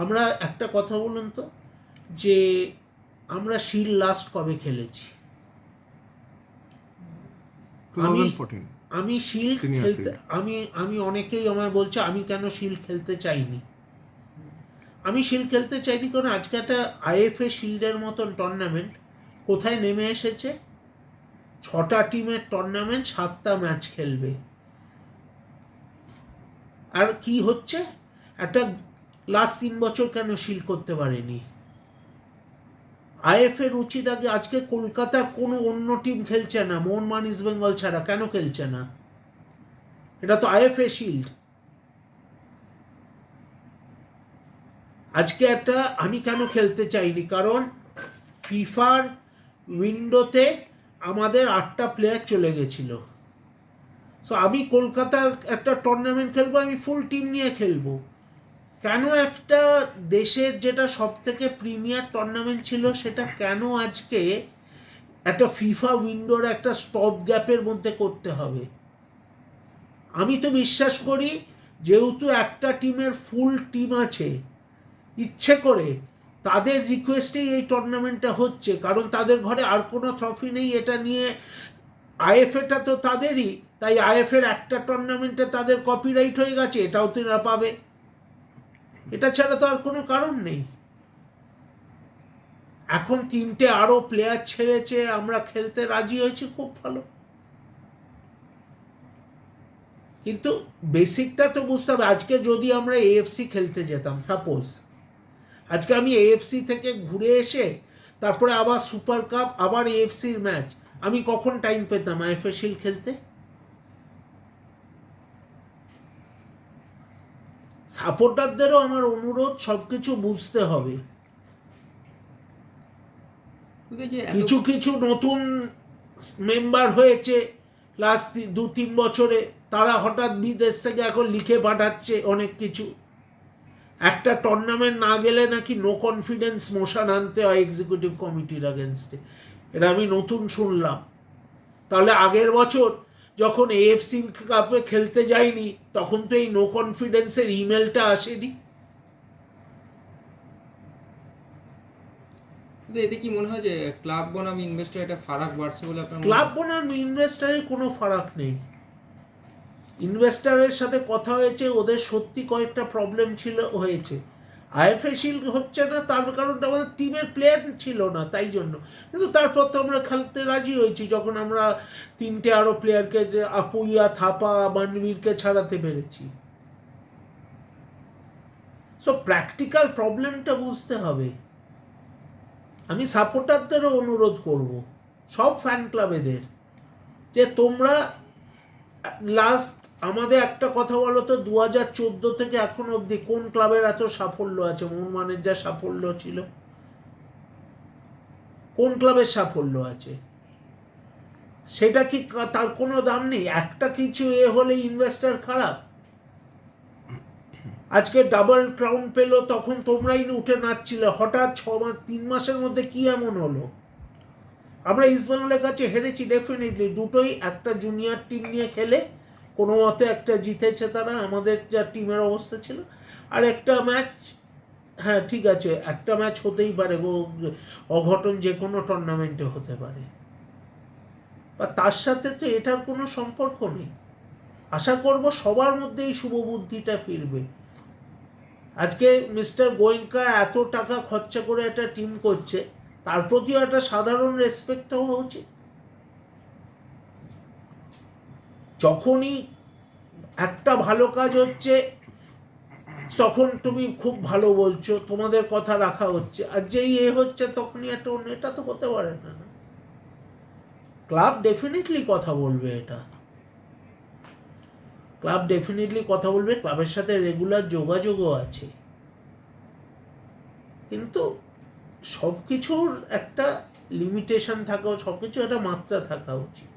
আমরা একটা কথা বলুন তো যে আমরা শিল লাস্ট কবে খেলেছি? আমি শিল খেলতে আমি আমি অনেকেই আমায় বলছে আমি কেন শিল খেলতে চাইনি? আমি শিল খেলতে চাইনি কারণ আজকে একটা আইএফএ শিল্ডের মতন টুর্নামেন্ট কোথায় নেমে এসেছে? ছটা টিমের টুর্নামেন্ট সাতটা ম্যাচ খেলবে। আর কি হচ্ছে? একটা লাস্ট তিন বছর কেন শিল করতে পারেনি? আইএফের উচিত আগে, আজকে কলকাতার কোনো অন্য টিম খেলছে না, মোহনমান ইস্ট বেঙ্গল ছাড়া, কেন খেলছে না? এটা তো আইএফএ শিল্ড আজকে একটা, আমি কেন খেলতে চাইনি? কারণ ফিফার উইন্ডোতে আমাদের আটটা প্লেয়ার চলে গেছিল। সো আমি কলকাতার একটা টুর্নামেন্ট খেলব, আমি ফুল টিম নিয়ে খেলব। কেন একটা দেশের যেটা সব থেকে প্রিমিয়ার টুর্নামেন্ট ছিল সেটা কেন আজকে একটা ফিফা উইন্ডোর একটা স্টপ গ্যাপের মধ্যে করতে হবে? আমি তো বিশ্বাস করি, যেহেতু একটা টিমের ফুল টিম আছে, ইচ্ছে করে তাদের রিকোয়েস্টেই এই টুর্নামেন্টটা হচ্ছে, কারণ তাদের ঘরে আর কোনো ট্রফি নেই, এটা নিয়ে আইএফএটা তো তাদেরই, তাই আইএফের একটা টুর্নামেন্টে তাদের কপিরাইট হয়ে গেছে, এটাও তারা পাবে। এটা ছাড়া তো আর কোনো কারণ নেই। এখন তিনটে আরও প্লেয়ার ছেড়েছে, আমরা খেলতে রাজি হয়েছি, খুব ভালো। কিন্তু বেসিকটা তো বুঝতে হবে। আজকে যদি আমরা এএফসি খেলতে যেতাম সাপোজ আজকে আমি এএফসি থেকে ঘুরে এসে, তারপরে আবার সুপার কাপ আবার এএফসির ম্যাচ আমি কখন টাইম পেতাম? আইএফএ শিল খেলতে? সাপোর্টারদেরও আমার অনুরোধ সবকিছু বুঝতে হবে। কিছু কিছু নতুন মেম্বার হয়েছে লাস্ট দু তিন বছরে তারা হঠাৎ বিদেশ থেকে এখন লিখে পাঠাচ্ছে অনেক কিছু। একটা টুর্নামেন্ট না গেলে নাকি নো কনফিডেন্স মোশন আনতে হয় এক্সিকিউটিভ কমিটির আগেনস্টে এটা আমি নতুন শুনলাম। তাহলে আগের বছর যখন এএফসি কাপে খেলতে যাইনি তখন তো এই নো কনফিডেন্সের ইমেলটা আসেনি। এতে কি মনে হয় যে ক্লাব বনাম ইনভেস্টার একটা ফারাক বাড়ছে বলে আপনার ক্লাব বনাম ইনভেস্টারের কোনো ফারাক নেই। ইনভেস্টারের সাথে কথা হয়েছে ওদের সত্যি কয়েকটা প্রবলেম ছিল হয়েছে। আইএফএ শিল্ড হচ্ছে না, তার কারণটা আমাদের টিমের প্লেয়ার ছিল না, তাই জন্য। কিন্তু তারপর তো আমরা খেলতে রাজি হয়েছি, যখন আমরা তিনটে আরও প্লেয়ারকে আপুইয়া, থাপা মানবীরকে ছাড়াতে পেরেছি। সো প্র্যাকটিক্যাল প্রবলেমটা বুঝতে হবে। আমি সাপোর্টারদেরও অনুরোধ করব, সব ফ্যান ক্লাবেদের যে তোমরা লাস্ট আমাদের একটা কথা বলো তো দু হাজার চোদ্দ থেকে এখন অবধি কোন ক্লাবের এত সাফল্য আছে? মোহনমানের যা সাফল্য ছিল। কোন ক্লাবের সাফল্য আছে? সেটা কি তার কোনো দাম নেই? একটা কিছু এ হলে ইনভেস্টার খারাপ। আজকে ডাবল ক্রাউন পেল, তখন তোমরাই উঠে নাচছিলে। হঠাৎ ছ মাস তিন মাসের মধ্যে কি এমন হলো? আমরা ইস্টবেঙ্গলের কাছে হেরেছি ডেফিনেটলি দুটোই একটা জুনিয়র টিম নিয়ে খেলে কোনো মতে একটা জিতেছে তারা, আমাদের যা টিমের অবস্থা ছিল। আর একটা ম্যাচ হ্যাঁ ঠিক আছে, একটা ম্যাচ হতেই পারে, গো, অঘটন যে কোনো টুর্নামেন্টে হতে পারে। বা তার সাথে তো এটার কোনো সম্পর্ক নেই। আশা করব সবার মধ্যে এই শুভবুদ্ধিটা ফিরবে। আজকে মিস্টার গোয়েঙ্কা এত টাকা খরচা করে একটা টিম করছে, তার প্রতিও একটা সাধারণ রেসপেক্ট হওয়া উচিত। যখনই একটা ভালো কাজ হচ্ছে, তখন তুমি খুব ভালো বলছো, তোমাদের কথা রাখা হচ্ছে। আর যেই এ হচ্ছে, তখনই একটা অন্য, এটা তো হতে পারে না। ক্লাব ডেফিনেটলি কথা বলবে এটা। ক্লাব ডেফিনেটলি কথা বলবে, ক্লাবের সাথে রেগুলার যোগাযোগও আছে। কিন্তু সব কিছুর একটা লিমিটেশন থাকা সব কিছু একটা মাত্রা থাকা উচিত।